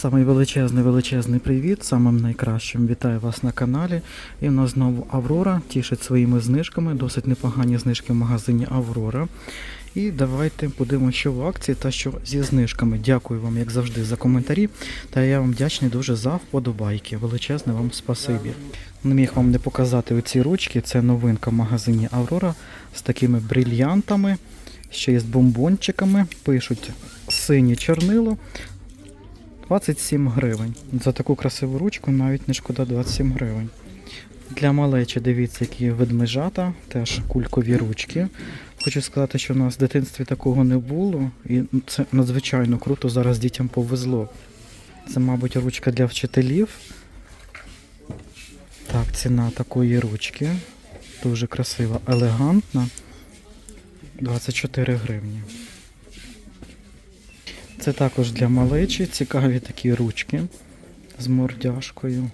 Самий величезний величезний привіт, самим найкращим вітаю вас на каналі. І в нас знову Аврора тішить своїми знижками, досить непогані знижки в магазині Аврора. І давайте подивимося, що в акції та що зі знижками. Дякую вам, як завжди, за коментарі. Та я вам вдячний дуже за вподобайки. Величезне вам спасибі. Не міг вам не показати оці ручки. Це новинка в магазині Аврора з такими брильянтами, ще й з бомбончиками. Пишуть сині чорнило. 27 гривень. За таку красиву ручку навіть не шкода 27 гривень. Для малечі дивіться, які ведмежата, теж кулькові ручки. Хочу сказати, що в нас в дитинстві такого не було, і це надзвичайно круто. Зараз дітям повезло. Це, мабуть, ручка для вчителів. Так, ціна такої ручки. Дуже красива, елегантна. 24 гривні. Це також для малечі. Цікаві такі ручки з мордяшкою.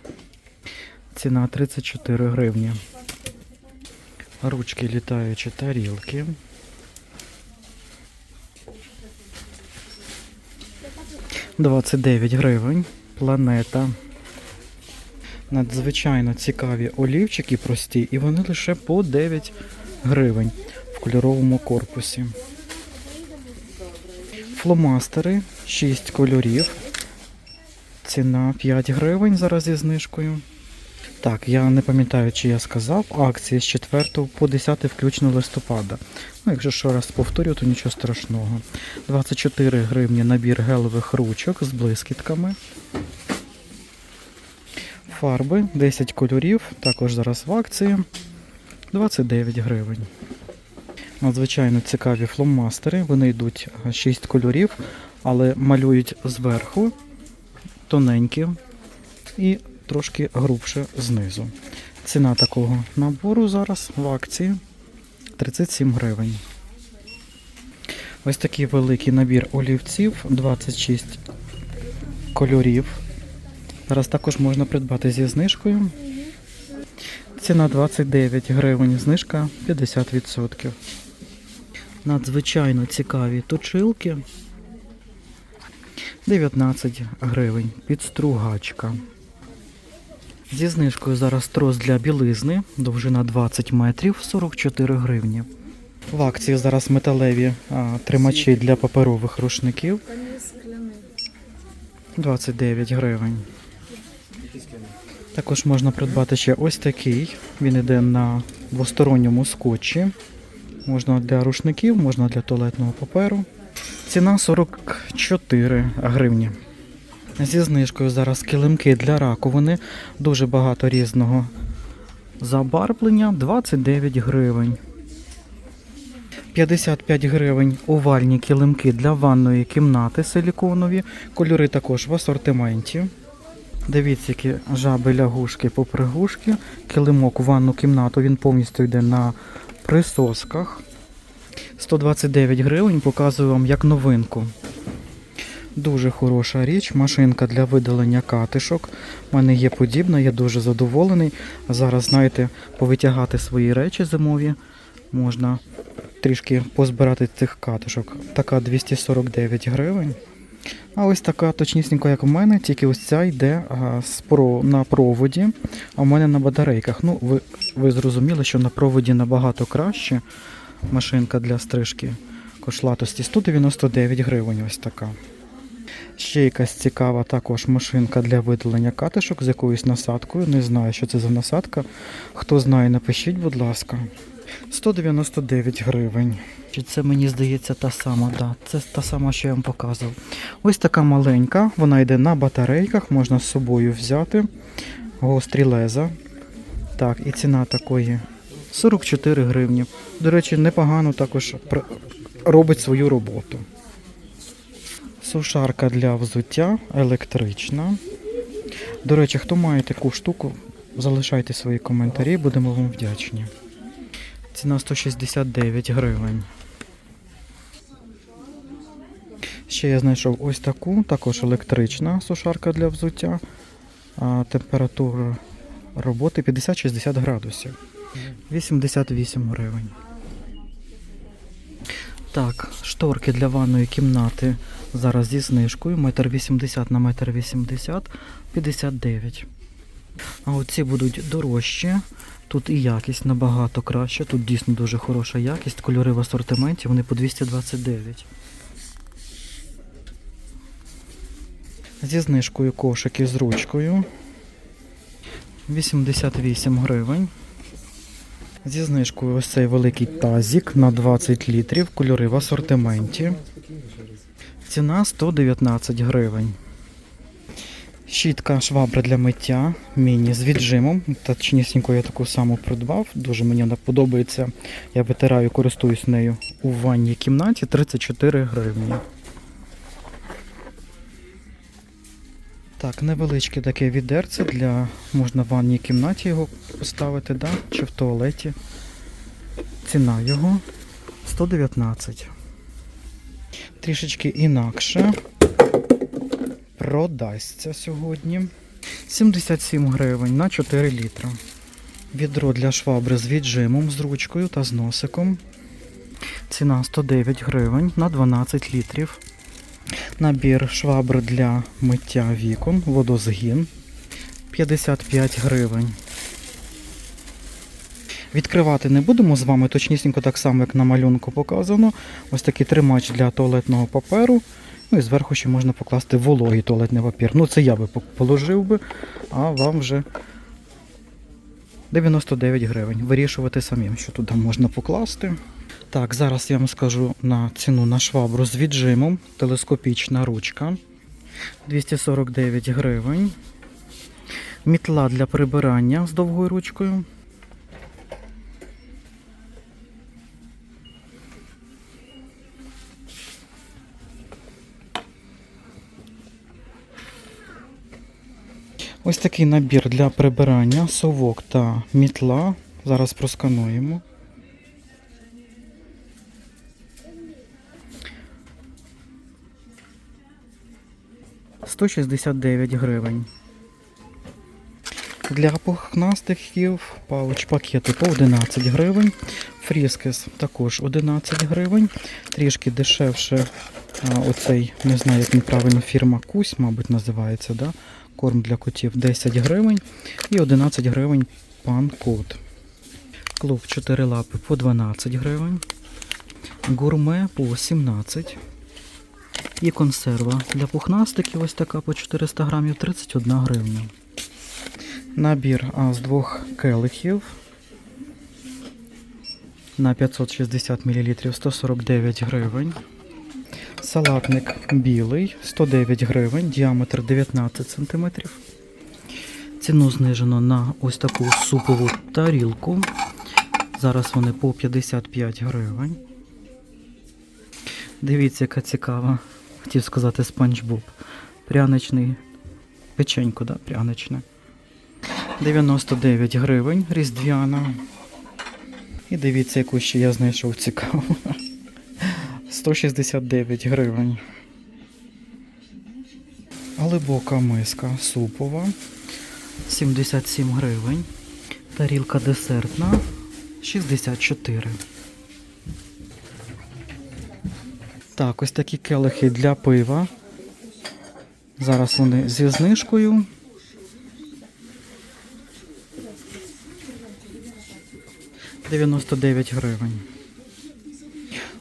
Ціна 34 гривні. Ручки літаючі тарілки. Двадцять дев'ять гривень. Планета. Надзвичайно цікаві олівчики прості, і вони лише по 9 гривень в кольоровому корпусі. Фломастери 6 кольорів. Ціна 5 гривень зараз зі знижкою. Так, я не пам'ятаю, чи я сказав, акції з 4 по 10 включно листопада. Ну, якщо ще раз повторю, то нічого страшного. 24 гривні набір гелевих ручок з блискітками. Фарби 10 кольорів, також зараз в акції. 29 гривень. Надзвичайно цікаві фломастери. Вони йдуть 6 кольорів, але малюють зверху тоненькі і трошки грубше знизу. Ціна такого набору зараз в акції 37 гривень. Ось такий великий набір олівців, 26 кольорів. Зараз також можна придбати зі знижкою. Ціна 29 гривень, знижка 50%. Надзвичайно цікаві точилки. 19 гривень. Підстругачка. Зі знижкою зараз трос для білизни, довжина 20 метрів, 44 гривні. В акції зараз металеві а, тримачі для паперових рушників. 29 гривень. Також можна придбати ще ось такий. Він йде на двосторонньому скотчі. Можна для рушників, можна для туалетного паперу. Ціна 44 гривні. Зі знижкою зараз килимки для раковини. Дуже багато різного забарвлення 29 гривень. 55 гривень овальні килимки для ванної кімнати силіконові. Кольори також в асортименті. Дивіться, які жаби лягушки попригушки. Килимок у ванну кімнату він повністю йде на присосках. 129 гривень показую вам як новинку. Дуже хороша річ, машинка для видалення катишок. У мене є подібна, я дуже задоволений. Зараз, знаєте, повитягати свої речі зимові. Можна трішки позбирати цих катишок. Така 249 гривень. А ось така точнісінько, як у мене, тільки ось ця йде а, з про, на проводі, а в мене на батарейках. Ну, ви, ви зрозуміли, що на проводі набагато краще машинка для стрижки кошлатості 199 гривень. Ось така. Ще якась цікава також машинка для видалення катишок з якоюсь насадкою. Не знаю, що це за насадка. Хто знає, напишіть, будь ласка. 199 гривень. Чи це мені здається та сама? Да, це та сама, що я вам показував. Ось така маленька, вона йде на батарейках, можна з собою взяти. Гострі леза. Так, і ціна такої 44 гривні. До речі, непогано також робить свою роботу. Сушарка для взуття електрична. До речі, хто має таку штуку, залишайте свої коментарі, будемо вам вдячні. Ціна 169 гривень. Ще я знайшов ось таку, також електрична сушарка для взуття. Температура роботи 50-60 градусів. 88 гривень. Так, шторки для ванної кімнати зараз зі знижкою. Метр 80 на метр 80, 59. А оці будуть дорожчі. Тут і якість набагато краща. Тут дійсно дуже хороша якість. Кольори в асортименті, вони по 229. Зі знижкою кошики з ручкою. 88 гривень. Зі знижкою ось цей великий тазік на 20 літрів. Кольори в асортименті. Ціна 119 гривень. Щітка швабра для миття міні з віджимом. Точнісінько я таку саму придбав. Дуже мені вона подобається. Я витираю, користуюсь нею у ванній кімнаті 34 гривні. Так, невеличке таке відерце для можна в ванній кімнаті його поставити, да? чи в туалеті. Ціна його 119. Трішечки інакше. Продасться сьогодні. 77 гривень на 4 літра. Відро для швабри з віджимом, з ручкою та з носиком. Ціна 109 гривень на 12 літрів. Набір швабр для миття вікон, водозгін 55 гривень. Відкривати не будемо з вами, точнісінько так само, як на малюнку показано. Ось такий тримач для туалетного паперу. Ну і зверху ще можна покласти вологий туалетний папір. Ну, це я би положив би, а вам вже 99 гривень. Вирішувати самим, що туди можна покласти. Так, зараз я вам скажу на ціну на швабру з віджимом. Телескопічна ручка 249 гривень. Мітла для прибирання з довгою ручкою. Ось такий набір для прибирання, совок та мітла. Зараз проскануємо. Сто шістдесят дев'ять гривень. Для пухнастиків пауч пакети по 11 гривень. Фріскес також 11 гривень. Трішки дешевше оцей, не знаю, як він правильно, фірма Кусь, мабуть, називається. Да? Корм для котів 10 гривень і 11 гривень пан кот. Клуб 4 лапи по 12 гривень. Гурме по 17. І консерва для пухнастиків ось така по 400 грамів 31 гривня. Набір а, з двох келихів на 560 мл 149 гривень. Салатник білий 109 гривень, діаметр 19 см. Ціну знижено на ось таку супову тарілку. Зараз вони по 55 гривень. Дивіться, яка цікава. Хотів сказати спанч Боб. Пряничний печенько, да? Пряничне. 99 гривень різдвяна. І дивіться, яку ще я знайшов цікаву. 169 гривень. Глибока миска супова. 77 гривень. Тарілка десертна 64. Так, ось такі келихи для пива. Зараз вони зі знижкою. «99 гривень.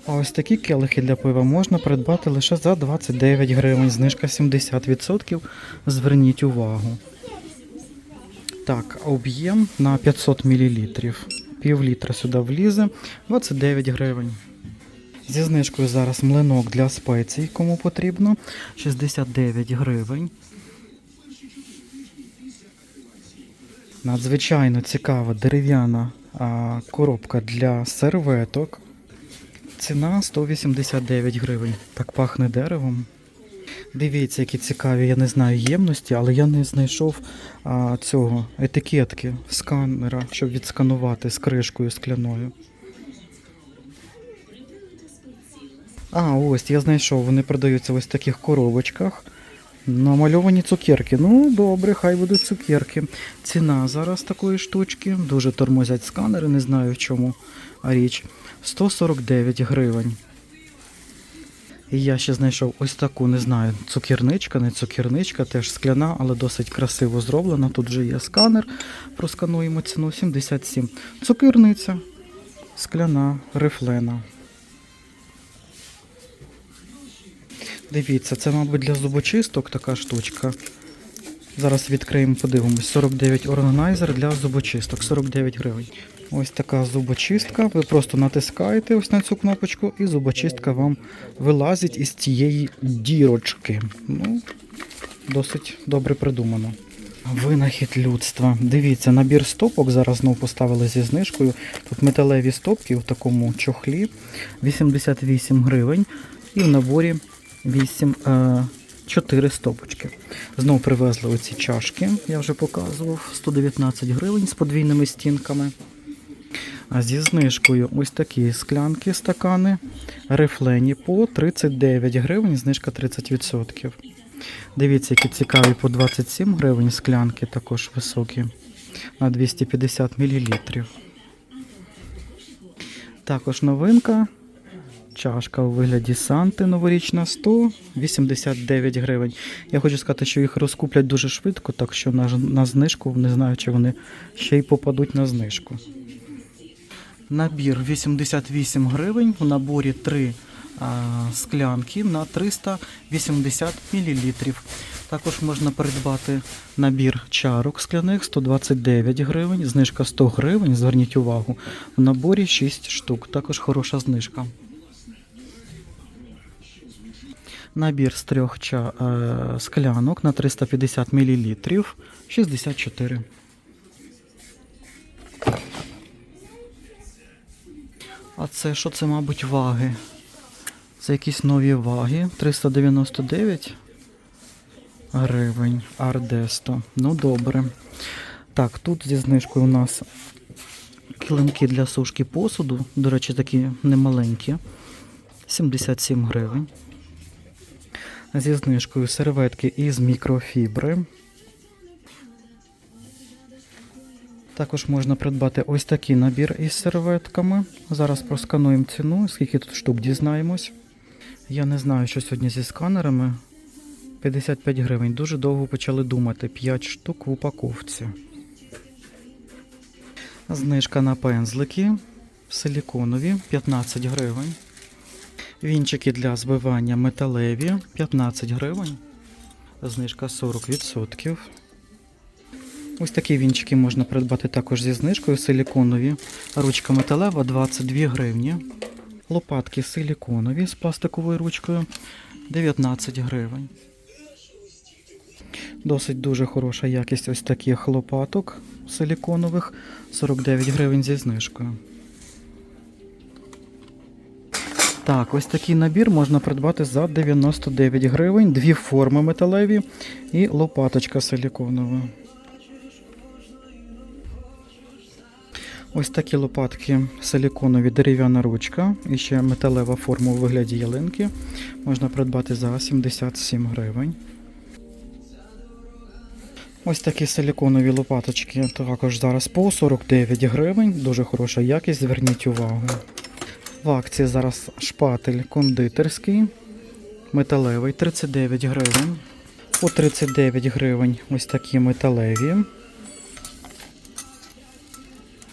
А ось такі келихи для пива можна придбати лише за 29 гривень. Знижка 70%. Зверніть увагу. Так, об'єм на 500 мл. Пів літра сюди влізе. 29 гривень. Зі знижкою зараз млинок для спецій, кому потрібно. 69 гривень. Надзвичайно цікава дерев'яна коробка для серветок. Ціна 189 гривень. Так пахне деревом. Дивіться, які цікаві, я не знаю ємності, але я не знайшов а, цього етикетки сканера, щоб відсканувати з кришкою скляною. А, ось я знайшов, вони продаються в ось таких коробочках. Намальовані цукерки. Ну, добре, хай будуть цукерки. Ціна зараз такої штучки. Дуже тормозять сканери, не знаю в чому річ. 149 гривень. І я ще знайшов ось таку, не знаю, цукірничка, не цукірничка, теж скляна, але досить красиво зроблена. Тут вже є сканер. Проскануємо ціну 77. Цукірниця, скляна, рифлена. Дивіться, це, мабуть, для зубочисток така штучка. Зараз відкриємо, подивимось. 49 органайзер для зубочисток, 49 гривень. Ось така зубочистка. Ви просто натискаєте ось на цю кнопочку, і зубочистка вам вилазить із цієї дірочки. Ну, досить добре придумано. Винахід людства. Дивіться, набір стопок зараз знову поставили зі знижкою. Тут металеві стопки в такому чохлі 88 гривень. І в наборі 8, е, 4 стопочки. Знову привезли оці чашки, я вже показував, 119 гривень з подвійними стінками. А зі знижкою ось такі склянки, стакани, рифлені по 39 гривень, знижка 30%. Дивіться, які цікаві по 27 гривень склянки, також високі, на 250 мл. Також новинка. Чашка у вигляді Санти новорічна 189 гривень. Я хочу сказати, що їх розкуплять дуже швидко, так що на, на знижку не знаю, чи вони ще й попадуть на знижку. Набір 88 гривень. В наборі 3 а, склянки на 380 мл. Також можна придбати набір чарок скляних 129 гривень, знижка 100 гривень. Зверніть увагу. В наборі 6 штук. Також хороша знижка. Набір з трьох ча, е, склянок на 350 мл 64. А це що це, мабуть, ваги? Це якісь нові ваги. 399 гривень. Ардесто. Ну добре. Так, тут зі знижкою у нас килимки для сушки посуду. До речі, такі немаленькі. 77 гривень. Зі знижкою серветки із мікрофібри. Також можна придбати ось такий набір із серветками. Зараз проскануємо ціну, скільки тут штук дізнаємось. Я не знаю, що сьогодні зі сканерами. 55 гривень. Дуже довго почали думати. 5 штук в упаковці. Знижка на пензлики силіконові 15 гривень. Вінчики для збивання металеві 15 гривень. Знижка 40%. Ось такі вінчики можна придбати також зі знижкою силіконові. Ручка металева 22 гривні. Лопатки силіконові з пластиковою ручкою 19 гривень. Досить дуже хороша якість ось таких лопаток силіконових 49 гривень зі знижкою. Так, ось такий набір можна придбати за 99 гривень, дві форми металеві і лопаточка силіконова. Ось такі лопатки силіконові дерев'яна ручка і ще металева форма у вигляді ялинки. Можна придбати за 77 гривень. Ось такі силіконові лопаточки також зараз по 49 гривень. Дуже хороша якість, зверніть увагу. В акції зараз шпатель кондитерський, металевий 39 гривень. По 39 гривень ось такі металеві.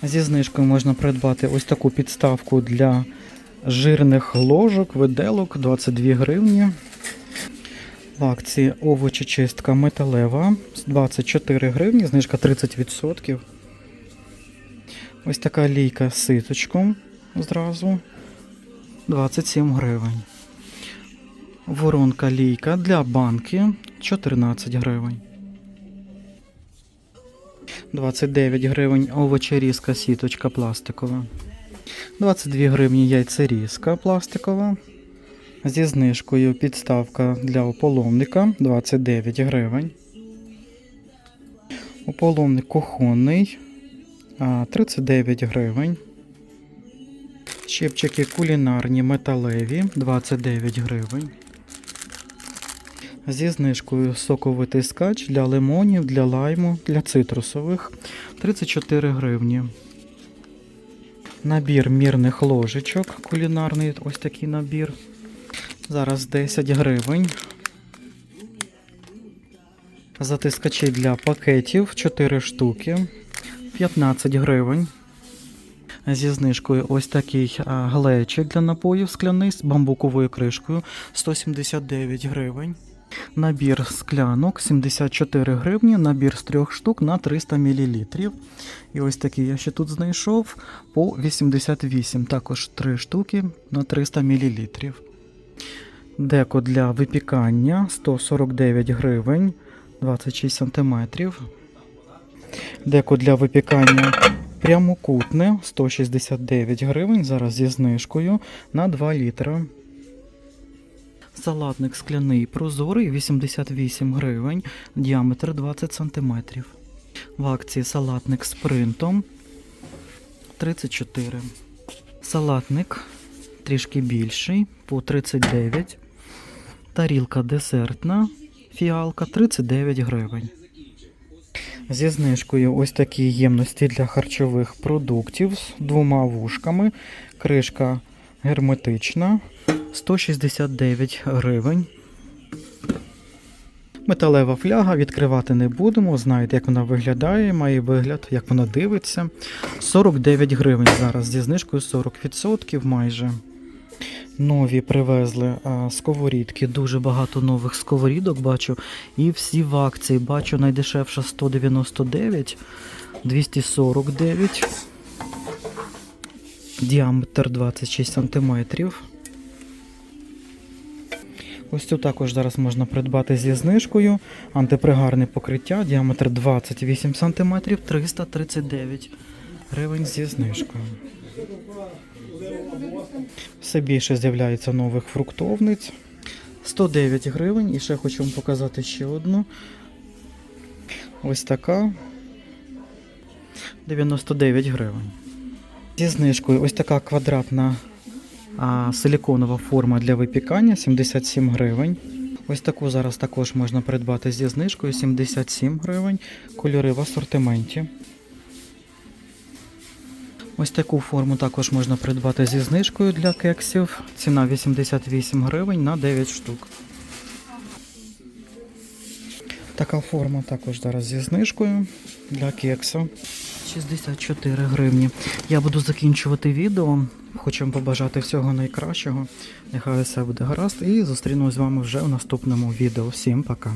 Зі знижкою можна придбати ось таку підставку для жирних ложок, виделок 22 гривні. В акції овочечистка металева 24 гривні, знижка 30%. Ось така лійка з ситочком зразу 27 гривень. Воронка лійка для банки 14 гривень. 29 гривень овочерізка сіточка пластикова. 22 гривні яйцерізка пластикова. Зі знижкою підставка для ополовника 29 гривень. Ополовник кухонний 39 гривень. Щепчики кулінарні металеві 29 гривень. Зі знижкою соковитий скач для лимонів, для лайму, для цитрусових 34 гривні. Набір мірних ложечок, кулінарний ось такий набір. Зараз 10 гривень. Затискачі для пакетів 4 штуки. 15 гривень. Зі знижкою ось такий глечик для напоїв скляний з бамбуковою кришкою 179 гривень. Набір склянок 74 гривні, набір з трьох штук на 300 мл. І ось такий я ще тут знайшов по 88, також 3 штуки на 300 мл. Деко для випікання 149 гривень, 26 см. Деко для випікання прямокутне 169 гривень, зараз зі знижкою на 2 літра. Салатник скляний прозорий 88 гривень, діаметр 20 см. В акції салатник з принтом 34. Салатник трішки більший по 39. Тарілка десертна фіалка 39 гривень. Зі знижкою ось такі ємності для харчових продуктів з двома вушками. Кришка герметична 169 гривень. Металева фляга відкривати не будемо. Знаєте, як вона виглядає, має вигляд, як вона дивиться. 49 гривень зараз зі знижкою 40% майже. Нові привезли а, сковорідки, дуже багато нових сковорідок бачу. І всі в акції. Бачу найдешевша 199, 249, діаметр 26 см. Ось цю також зараз можна придбати зі знижкою. Антипригарне покриття, діаметр 28 см, 339 гривень зі знижкою. Все більше з'являється нових фруктовниць. 109 гривень. І ще хочу вам показати ще одну. Ось така. 99 гривень. Зі знижкою ось така квадратна а, силіконова форма для випікання 77 гривень. Ось таку зараз також можна придбати зі знижкою 77 гривень. Кольори в асортименті. Ось таку форму також можна придбати зі знижкою для кексів. Ціна 88 гривень на 9 штук. Така форма також зараз зі знижкою для кексу. 64 гривні. Я буду закінчувати відео. Хочу побажати всього найкращого. Нехай все буде гаразд. І зустрінусь з вами вже в наступному відео. Всім пока.